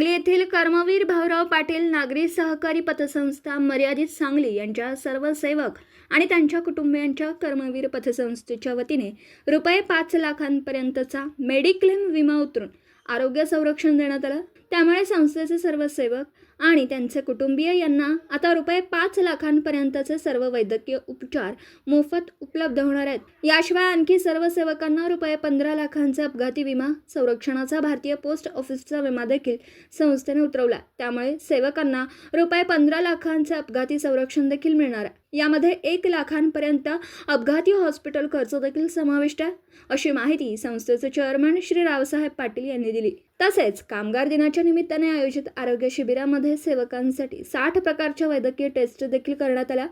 सांगली येथील कर्मवीर भाऊराव पाटील नागरी सहकारी पतसंस्था मर्यादित सांगली यांच्या सर्व सेवक आणि त्यांच्या कुटुंबियांच्या कर्मवीर पतसंस्थेच्या वतीने रुपये पाच लाखांपर्यंतचा मेडिक्लेम विमा उतरून आरोग्य संरक्षण देण्यात आलं. त्यामुळे संस्थेचे सर्व सेवक आणि त्यांचे कुटुंबीय यांना आता रुपये पाच लाखांपर्यंतचे सर्व वैद्यकीय उपचार मोफत उपलब्ध होणार आहेत. याशिवाय आणखी सर्व सेवकांना रुपये पंधरा लाखांचा अपघाती विमा संरक्षणाचा भारतीय पोस्ट ऑफिसचा विमा देखील संस्थेने उतरवला त्यामुळे सेवकांना रुपये पंधरा लाखांचे अपघाती संरक्षण देखील मिळणार आहे. यामध्ये एक लाखांपर्यंत अपघाती हॉस्पिटल खर्च देखील समाविष्ट आहे अशी माहिती संस्थेचे चेअरमन श्री रावसाहेब पाटील यांनी दिली. तसेच कामगार दिनाच्या निमित्ताने आयोजित आरोग्य शिबिरामध्ये सेवकांसाठी साठ प्रकारच्या वैद्यकीय टेस्ट देखील करण्यात आल्या.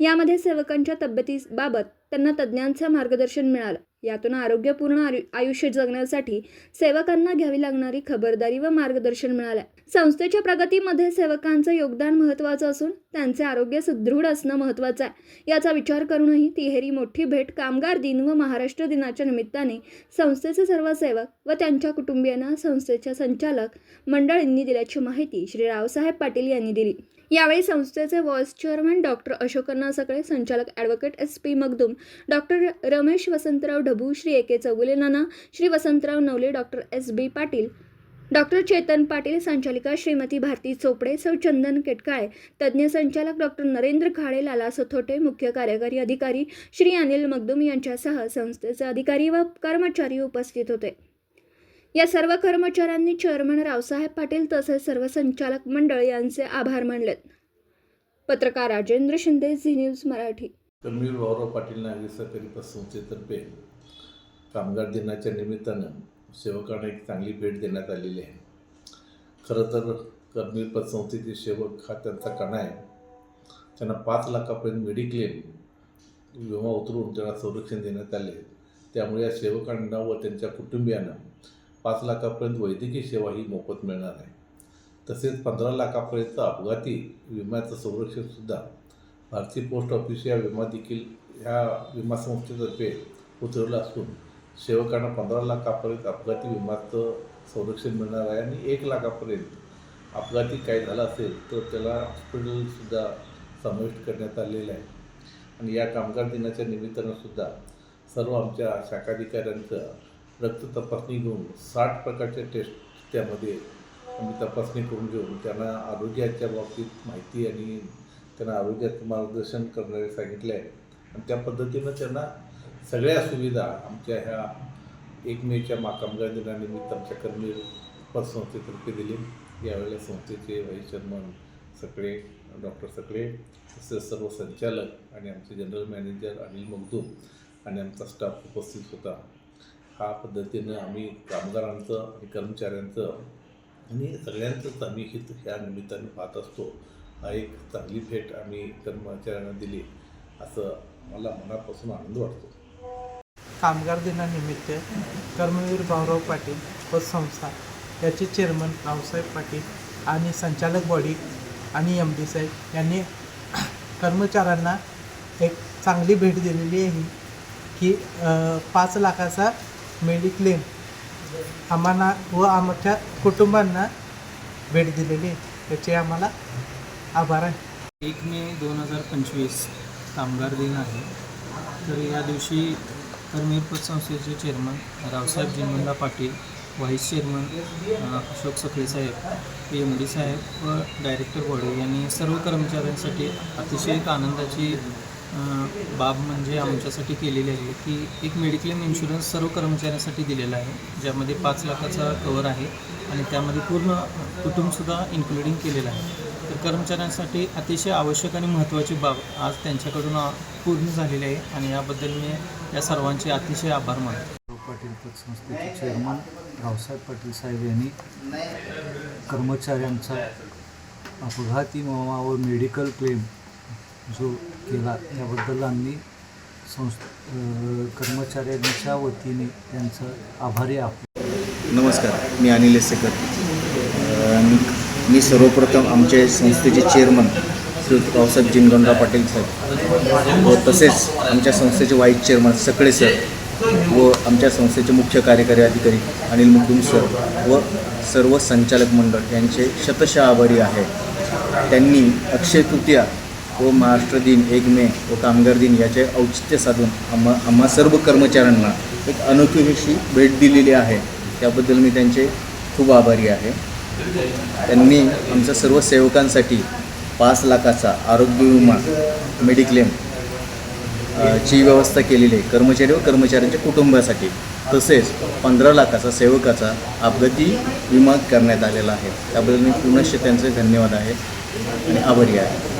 यामध्ये सेवकांच्या तब्येतीबाबत त्यांना तज्ज्ञांचं मार्गदर्शन मिळालं. यातून आरोग्यपूर्ण आयु- आयुष्य जगण्यासाठी सेवकांना घ्यावी लागणारी खबरदारी व मार्गदर्शन मिळालं संस्थेच्या प्रगतीमध्ये सेवकांचं योगदान महत्त्वाचं असून त्यांचे आरोग्य सुदृढ असणं महत्त्वाचं आहे. याचा विचार करूनही तिहेरी मोठी भेट कामगार दिन व महाराष्ट्र दिनाच्या निमित्ताने संस्थेचे सर्व सेवक व त्यांच्या कुटुंबियांना संस्थेच्या संचालक मंडळींनी दिल्याची माहिती श्री रावसाहेब पाटील यांनी दिली. यावेळी संस्थेचे vice chairman doctor Ashokanna Sakale संचालक advocate S P Magdum doctor Ramesh Vasantrao Dhabu Shri A K Chougule Nana Shri Vasantrao Navale doctor S B Patil doctor Chetan Patil संचालिका श्रीमती भारती चोपडे सौ चंदन केटकाळे तज्ज्ञ संचालक डॉक्टर नरेंद्र खाडे लाला सथोटे मुख्य कार्यकारी अधिकारी श्री अनिल मगदूम यांच्यासह संस्थेचे अधिकारी व कर्मचारी उपस्थित होते. या सर्व कर्मचाऱ्यांनी चेअरमन रावसाहेब पाटील तसेच सर्व संचालक मंडळ यांचे आभार मानलेत. पत्रकार राजेंद्र शिंदे झी न्यूज मराठी. कर्मवीर भाऊराव पाटील नागरी सहकारी संस्थेतर्फे कामगार दिनाच्या निमित्तानं सेवकांना एक चांगली भेट देण्यात आलेली आहे. खरं तर कर्मवीर पतसंस्थेचे सेवक हा त्यांचा कणा आहे. त्यांना पाच लाखापर्यंत मेडिक्लेम विमा उतरून त्यांना संरक्षण देण्यात आले. त्यामुळे या सेवकांना व त्यांच्या कुटुंबियांना पाच लाखापर्यंत वैद्यकीय सेवा ही मोफत मिळणार आहे. तसेच पंधरा लाखापर्यंत अपघाती विम्याचं संरक्षणसुद्धा भारतीय पोस्ट ऑफिस या विमा देखील ह्या विमा संस्थेतर्फे उतरवला असून सेवकांना पंधरा लाखापर्यंत अपघाती विमाचं संरक्षण मिळणार आहे आणि एक लाखापर्यंत अपघाती काय झाला असेल तर त्याला हॉस्पिटलसुद्धा समाविष्ट करण्यात आलेलं आहे. आणि या कामगार दिनाच्या निमित्तानं सुद्धा सर्व आमच्या शाखाधिकाऱ्यांचं रक्त तपासणी घेऊन साठ प्रकारच्या टेस्ट त्यामध्ये आम्ही तपासणी करून घेऊन त्यांना आरोग्याच्या बाबतीत माहिती आणि त्यांना आरोग्याचं मार्गदर्शन करणारे सांगितले आहे. आणि त्या पद्धतीनं त्यांना सगळ्या सुविधा आमच्या ह्या एक मेच्या माकामगार दिनानिमित्त आमच्या कर्मी पतसंस्थेतर्फे दिली. यावेळेला संस्थेचे vice chairman Sakale doctor Sakale तसेच सर्व संचालक आणि आमचे जनरल मॅनेजर अनिल मगदूम आणि आमचा स्टाफ उपस्थित होता. हा पद्धतीनं आम्ही कामगारांचं आणि कर्मचाऱ्यांचं आणि सगळ्यांचंच आम्ही हित ह्या निमित्ताने पाहत असतो. हा एक चांगली भेट आम्ही कर्मचाऱ्यांना दिली असं मला मनापासून आनंद वाटतो. कामगार दिनानिमित्त कर्मवीर भाऊराव पाटील व संस्था याचे चेअरमन रावसाहेब पाटील आणि संचालक बॉडी आणि एम डी साहेब यांनी कर्मचाऱ्यांना एक चांगली भेट दिलेली आहे की पाच लाखाचा मेडिक्लेम. आम्हाला व आमच्या कुटुंबांना भेट दिलेली आहे. याचे आम्हाला आभार आहे. एक मे दोन हजार पंचवीस कामगार दिन आहे. तर या दिवशी कर्मीर पतसंस्थेचे chairman Raosaheb Jinmanda Patil vice chairman Ashok Sakhale साहेब पी. एम. डी साहेब व डायरेक्टर बॉडी यांनी सर्व कर्मचाऱ्यांसाठी अतिशय एक आनंदाची बाब म्हणजे आमच्यासाठी केलेली आहे की एक मेडिक्लेम इन्शुरन्स सर्व कर्मचाऱ्यांसाठी दिलेला आहे ज्यामध्ये पाच लाखाचा कवर आहे आणि त्यामध्ये पूर्ण कुटुंबसुद्धा इन्क्लुडिंग केलेलं आहे. तर कर्मचाऱ्यांसाठी अतिशय आवश्यक आणि महत्त्वाची बाब आज त्यांच्याकडून पूर्ण झालेली आहे आणि याबद्दल मी या सर्वांचे अतिशय आभार मानतो. पाटील पतसंस्थेचे चेअरमन रावसाहेब पाटील साहेब यांनी कर्मचाऱ्यांचा अपघाती विमा व मेडिकल क्लेम जो केला. त्याबद्दल आम्ही संस् कर्मचाऱ्यांच्या वतीने त्यांचं आभारी आहोत. नमस्कार. मी अनिल एसेकर अ, मी सर्वप्रथम आमचे संस्थेचे चेअरमन श्री रावसाहेब जिनगणराव पाटील साहेब व तसेच आमच्या संस्थेचे वाईस चेअरमन सकळे सर व आमच्या संस्थेचे मुख्य कार्यकारी अधिकारी अनिल मुकुंद सर व सर्व संचालक मंडळ यांचे शतशः आभारी आहे. त्यांनी अक्षय तृतीया व महाराष्ट्र दिन एक मे व कामगार दिन याचे औचित्य साधून आम्हा आम्हा सर्व कर्मचाऱ्यांना एक अनोखी अशी भेट दिलेली आहे. त्याबद्दल मी त्यांचे खूप आभारी आहे. त्यांनी आमच्या सर्व सेवकांसाठी पाच लाखाचा आरोग्य विमा मेडिक्लेम ची व्यवस्था केलेली आहे. कर्मचारी व कर्मचाऱ्यांच्या कुटुंबासाठी तसेच पंधरा लाखाचा सेवकाचा अपघाती विमा करण्यात आलेला आहे. त्याबद्दल मी पुनश्च त्यांचे धन्यवाद आहे आणि आभारी आहे.